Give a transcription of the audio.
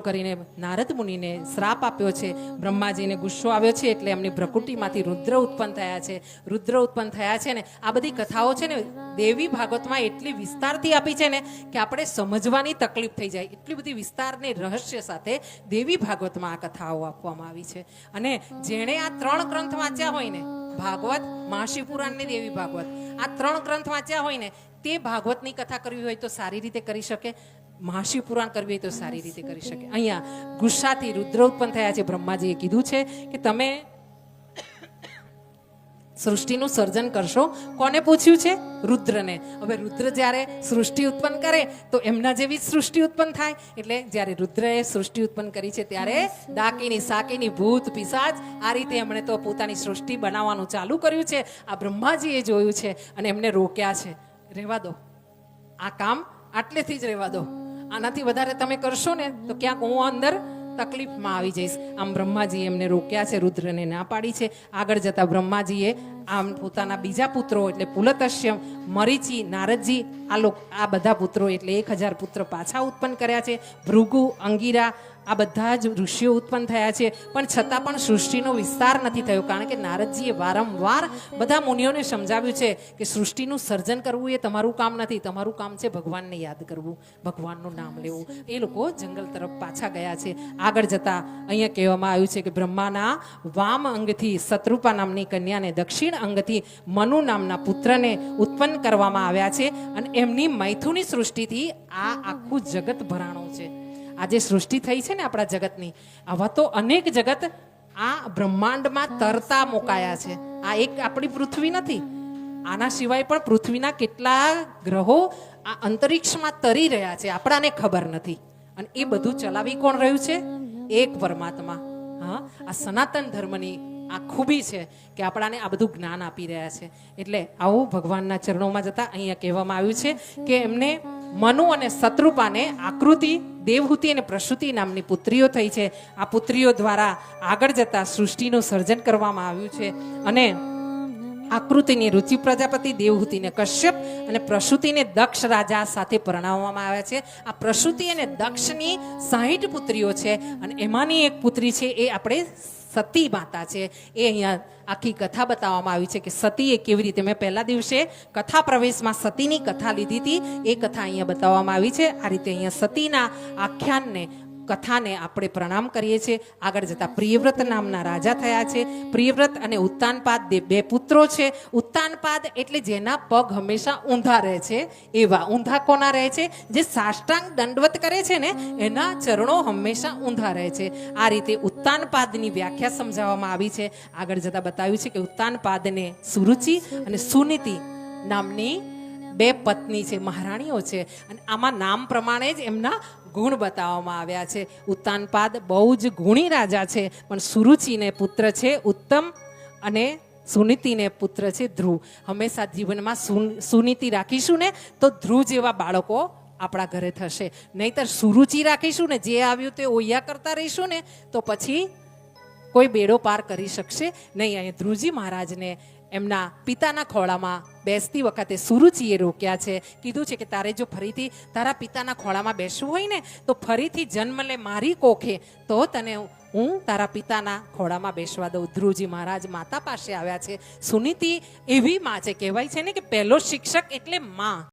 કરીને નારદ મુનિને શ્રાપ આપ્યો છે. બ્રહ્માજીને ગુસ્સો આવ્યો છે એટલે એમની પ્રકૃતિમાંથી રુદ્ર ઉત્પન્ન થયા છે. રુદ્ર ઉત્પન્ન થયા છે ને, આ બધી કથાઓ છે ને દેવી ભાગવતમાં એટલી વિસ્તારથી આપી છે ને કે આપણે સમજવાની તકલીફ થઈ જાય. એટલી બધી વિસ્તારને રહસ્ય સાથે દેવી ભાગવતમાં આ કથાઓ આપવામાં આવી છે. અને જેણે આ ત્રણ ગ્રંથ વાંચ્યા હોય ને, ભાગવત મહાશિવ ને દેવી ભાગવત, આ ત્રણ ગ્રંથ વાંચ્યા હોય ને, તે ભાગવતની કથા કરવી હોય તો સારી રીતે કરી શકે. મહાશિવ પુરાણ કરવી તો સારી રીતે કરી શકે. અહીંયા ગુસ્સાથી રુદ્ર ઉત્પન્ન થયા છે, બ્રહ્માજીએ કીધું છે કે તમે સૃષ્ટિનું સર્જન કરશો. કોને પૂછ્યું છે? રુદ્રને. હવે રુદ્ર જ્યારે સૃષ્ટિ ઉત્પન્ન કરે તો એમના જેવી સૃષ્ટિ ઉત્પન્ન થાય. એટલે જ્યારે રુદ્રએ સૃષ્ટિ ઉત્પન્ન કરી છે ત્યારે ડાકીની સાકીની ભૂત પિશાચ આ રીતે એમણે તો પોતાની સૃષ્ટિ બનાવવાનું ચાલુ કર્યું છે. આ બ્રહ્માજીએ જોયું છે અને એમને રોક્યા છે. રહેવા દો. આ કામ આટલેથી જ રહેવા દો. આનાથી વધારે તમે કરશો ને, તો ક્યાંક હું અંદર તકલીફમાં આવી જઈશ. આમ બ્રહ્માજીએ એમને રોક્યા છે, રુદ્રને ના પાડી છે. આગળ જતા બ્રહ્માજીએ આમ પોતાના બીજા પુત્રો એટલે પુલતશ્યમ, મરીચી, નારદજી, આ લોક, આ બધા પુત્રો એટલે એક હજાર પુત્ર પાછા ઉત્પન્ન કર્યા છે. ભૃગુ, અંગીરા, આ બધા જ ઋષિઓ ઉત્પન્ન થયા છે. પણ છતાં પણ સૃષ્ટિનો વિસ્તાર નથી થયો, કારણ કે નારદજીએ વારંવાર બધા મુનિઓને સમજાવ્યું છે કે સૃષ્ટિનું સર્જન કરવું એ તમારું કામ નથી. તમારું કામ છે ભગવાનને યાદ કરવું, ભગવાનનું નામ લેવું. એ લોકો જંગલ તરફ પાછા ગયા છે. આગળ જતા અહીંયા કહેવામાં આવ્યું છે કે બ્રહ્માના વામ અંગથી શત્રુપા નામની કન્યાને દક્ષિણ અંગથી મનુ નામના પુત્રને ઉત્પન્ન કરવામાં આવ્યા છે અને એમની મૈથુની સૃષ્ટિથી આ આખું જગત ભરાણું છે. આ જે સૃષ્ટિ થઈ છે ને આપણા જગતની, આવા તો અનેક જગત આ બ્રહ્માંડમાં તરતા મુકાયા છે. આ એક આપણી પૃથ્વી નથી. આના સિવાય પણ પૃથ્વીના કેટલા ગ્રહો આ અંતરિક્ષમાં તરી રહ્યા છે, આપણાને ખબર નથી. અને એ બધું ચલાવી કોણ રહ્યું છે? એક પરમાત્મા. હા, આ સનાતન ધર્મની આ ખૂબી છે કે આપણાને આ બધું જ્ઞાન આપી રહ્યા છે. એટલે આવું ભગવાનના ચરણોમાં જતા અહીંયા કહેવામાં આવ્યું છે કે એમને મનુ અને શત્રુપાને આકૃતિ, દેવહૂતિ અને પ્રસૂતિ નામની પુત્રીઓ થઈ છે. આ પુત્રીઓ દ્વારા આગળ જતા સૃષ્ટિનું સર્જન કરવામાં આવ્યું છે. અને આકૃતિની રુચિ પ્રજાપતિ, દેવહૂતિને કશ્યપ અને પ્રસૂતિને દક્ષ રાજા સાથે પરણાવવામાં આવ્યા છે. આ પ્રસૂતિ અને દક્ષની સાહીઠ પુત્રીઓ છે અને એમાંની એક પુત્રી છે એ આપણે સતી માતા છે. એ અહીંયા આખી કથા બતાવવામાં આવી છે કે સતીએ કેવી રીતે, મેં પહેલા દિવસે કથા પ્રવેશમાં સતીની કથા લીધી હતી, એ કથા અહીંયા બતાવવામાં આવી છે. આ રીતે અહીંયા સતીના આખ્યાનને કથાને આપણે પ્રણામ કરીએ છીએ. આગળ જતા પ્રિયવ્રત નામના રાજા થયા છે. પ્રિયવ્રત અને ઉત્તાનપાદ બે પુત્રો છે. ઉત્તાનપાદ એટલે જેના પગ હંમેશા ઊંધા રહે છે. એવા ઊંધા કોના રહે છે? જે સાષ્ટાંગ દંડવત કરે છે ને, એના ચરણો હંમેશા ઊંધા રહે છે. આ રીતે ઉત્તાનપાદની વ્યાખ્યા સમજાવવામાં આવી છે. આગળ જતા બતાવ્યું છે કે ઉત્તાનપાદને સુરુચિ અને સુનીતિ નામની બે પત્ની છે, મહારાણીઓ છે અને આમાં નામ પ્રમાણે જ એમના ગુણ બતાવવામાં આવ્યા છે. ઉત્તાનપાદ બહુ જ ગુણી રાજા છે, પણ સુરુચિને પુત્ર છે ઉત્તમ અને સુનીતિને પુત્ર છે ધ્રુવ. હંમેશા જીવનમાં સુન- સુનીતિ રાખીશું ને તો ધ્રુવ જેવા બાળકો આપણા ઘરે થશે. નહીતર સુરુચિ રાખીશું ને, જે આવ્યું તે ઓયા કરતા રહીશું ને, તો પછી કોઈ બેડો પાર કરી શકશે નહીં. અહીં ધ્રુજી મહારાજને એમના પિતાના ખોળામાં બેસતી વખતે સુરુચિએ રોક્યા છે. કીધું છે કે તારે જો ફરીથી તારા પિતાના ખોળામાં બેસવું હોય ને, તો ફરીથી જન્મ લે મારી કોખે, તો તને હું તારા પિતાના ખોળામાં બેસવા દઉં. ધ્રુવજી મહારાજ માતા પાસે આવ્યા છે. સુનીતિ એવી માં છે, કહેવાય છે ને કે પહેલો શિક્ષક એટલે માં.